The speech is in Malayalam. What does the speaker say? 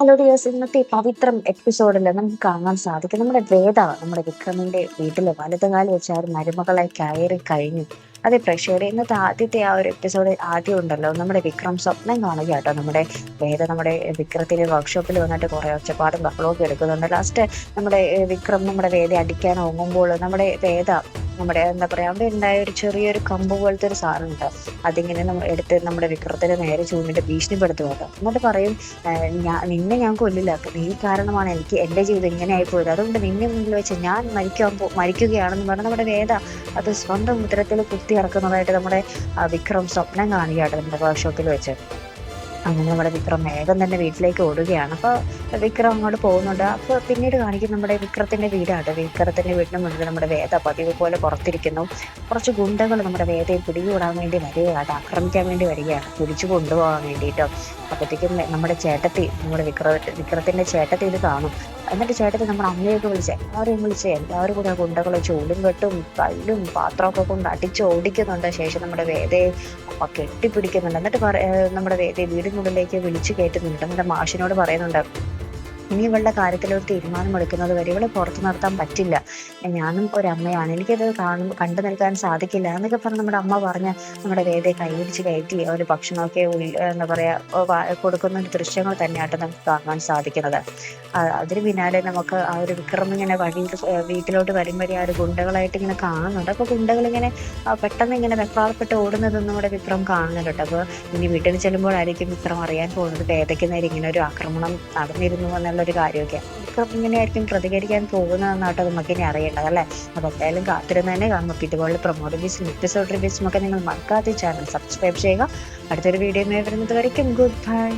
ഹലോ ഡിയേഴ്സ് ഇന്നത്തെ പവിത്രം എപ്പിസോഡിൽ നമുക്ക് കാണാൻ സാധിക്കും. നമ്മുടെ വേദ നമ്മുടെ വിക്രമിന്റെ വീട്ടിൽ വലതുകാലം വെച്ച് ആ ഒരു കയറി കഴിഞ്ഞു. അതെ പ്രേക്ഷകരെ ഇന്നത്തെ ആദ്യത്തെ ആ ഒരു എപ്പിസോഡ് ആദ്യം ഉണ്ടല്ലോ. നമ്മുടെ വിക്രം സ്വപ്നം കാണുക കേട്ടോ നമ്മുടെ വേദ നമ്മുടെ വിക്രത്തിന്റെ വർക്ക്ഷോപ്പിൽ വന്നിട്ട് കുറെ ഒച്ചപ്പാടും ബഹളവും എടുക്കുന്നുണ്ട്. ലാസ്റ്റ് നമ്മുടെ വിക്രം നമ്മുടെ വേദ അടിക്കാൻ ഓങ്ങുമ്പോൾ നമ്മുടെ വേദ നമ്മുടെ എന്താ പറയാ അവിടെ ഉണ്ടായ ഒരു ചെറിയൊരു കമ്പ് പോലത്തെ ഒരു സാധനമുണ്ട് അതിങ്ങനെ നമ്മൾ എടുത്ത് നമ്മുടെ വിക്രത്തിന് നേരെ ചൂണ്ടിട്ട് ഭീഷണിപ്പെടുത്തുക എന്നിട്ട് പറയും ഞാൻ നിന്നെ ഞാൻ കൊല്ലില്ല. നീ കാരണമാണ് എനിക്ക് എന്റെ ജീവിതം ഇങ്ങനെ ആയി പോയത്. അതുകൊണ്ട് നിന്നെ മുന്നിൽ വെച്ച് ഞാൻ മരിക്കാൻ മരിക്കുകയാണെന്ന് പറഞ്ഞ് നമ്മുടെ വേദ അത് സ്വന്തം മുദ്രത്തിൽ കുത്തി ഇറക്കുന്നതായിട്ട് നമ്മുടെ വിക്രം സ്വപ്നം കാണുകയാണ് നമ്മുടെ വർക്ക്ഷോപ്പിൽ വെച്ച്. അങ്ങനെ നമ്മുടെ വിക്രം വേഗം തന്നെ വീട്ടിലേക്ക് ഓടുകയാണ്. അപ്പോൾ വിക്രം അങ്ങോട്ട് പോകുന്നുണ്ട്. അപ്പോൾ പിന്നീട് കാണിക്കും നമ്മുടെ വിക്രത്തിന്റെ വീടാണ്. വിക്രത്തിന്റെ വീടിന് മുന്നിൽ നമ്മുടെ വേദ പതിവ് പോലെ പുറത്തിരിക്കുന്നു. കുറച്ച് ഗുണ്ടകൾ നമ്മുടെ വേദയെ പിടികൂടാൻ വേണ്ടി വരികയാണ്. ആക്രമിക്കാൻ വേണ്ടി വരികയാണ്. പിടിച്ചു കൊണ്ടുപോകാൻ വേണ്ടിയിട്ടോ. അപ്പോഴത്തേക്കും നമ്മുടെ ചേട്ടത്തി നമ്മുടെ വിക്ര വിക്രത്തിന്റെ ചേട്ടത്തി ഇത് കാണും. എന്നിട്ട് ചേട്ടത്തി നമ്മുടെ അമ്മയൊക്കെ വിളിച്ച്. എല്ലാവരെയും വിളിച്ച്. എല്ലാവരും കൂടെ ആ ചൂലും കെട്ടും കല്ലും പാത്രമൊക്കെ കൊണ്ട് അടിച്ച് ഓടിക്കുന്നുണ്ട്. ശേഷം നമ്മുടെ വേദയെ കെട്ടിപ്പിടിക്കുന്നുണ്ട്. എന്നിട്ട് നമ്മുടെ വേദയെ വീടിനുള്ളിലേക്ക് വിളിച്ചു കയറ്റുന്നുണ്ട്. നമ്മുടെ മാഷിനോട് പറയുന്നുണ്ട് ഇനി ഇവളുടെ തീരുമാനം എടുക്കുന്നത് വരെ ഇവളെ പുറത്തു നിർത്താൻ പറ്റില്ല. ഞാനും ഒരമ്മയാണ് എനിക്കത് കാണും കണ്ടു നിൽക്കാൻ സാധിക്കില്ല എന്നൊക്കെ പറഞ്ഞ് നമ്മുടെ അമ്മ പറഞ്ഞ് നമ്മുടെ വേദയെ കൈപിടിച്ച് കയറ്റി ഒരു ഭക്ഷണമൊക്കെ എന്താ പറയാ കൊടുക്കുന്ന ഒരു ദൃശ്യങ്ങൾ തന്നെയായിട്ട് നമുക്ക് കാണാൻ സാധിക്കുന്നത്. അതിന് പിന്നാലെ നമുക്ക് ആ ഒരു വിക്രം ഇങ്ങനെ വഴി വീട്ടിലോട്ട് വരുമ്പോഴേ ആ ഒരു ഗുണ്ടകളായിട്ട് ഇങ്ങനെ കാണുന്നുണ്ട്. അപ്പോൾ ഗുണ്ടകളിങ്ങനെ പെട്ടെന്ന് ഇങ്ങനെ വെപ്രാളപ്പെട്ട് ഓടുന്നതെന്ന് നമ്മുടെ വിക്രം കാണുന്നുണ്ട് അപ്പോൾ അപ്പൊ ഇനി വീട്ടിൽ ചെല്ലുമ്പോഴായിരിക്കും വിക്രം അറിയാൻ പോകുന്നത്. വേദയ്ക്ക് നേരെ ഇങ്ങനെ ഒരു ആക്രമണം നടന്നിരുന്നു എന്നുള്ളൊരു കാര്യമൊക്കെ. ഇപ്പം ഇങ്ങനെയായിരിക്കും പ്രതികരിക്കാൻ പോകുന്നതെന്നാട്ടോ നമുക്ക് ഇനി അറിയേണ്ടത് അല്ലേ? അപ്പൊ എന്തായാലും കാത്തിരുന്ന് തന്നെ കാണും അപ്പൊ ഇതുപോലെ പ്രൊമോട്ട് റിവ്യൂസും എപ്പിസോഡ് റിവ്യൂസും ഒക്കെ നിങ്ങൾ മറക്കാതെ ചാനൽ സബ്സ്ക്രൈബ് ചെയ്യുക. അടുത്തൊരു വീഡിയോ വരുന്നത് വരയ്ക്കും. Good bye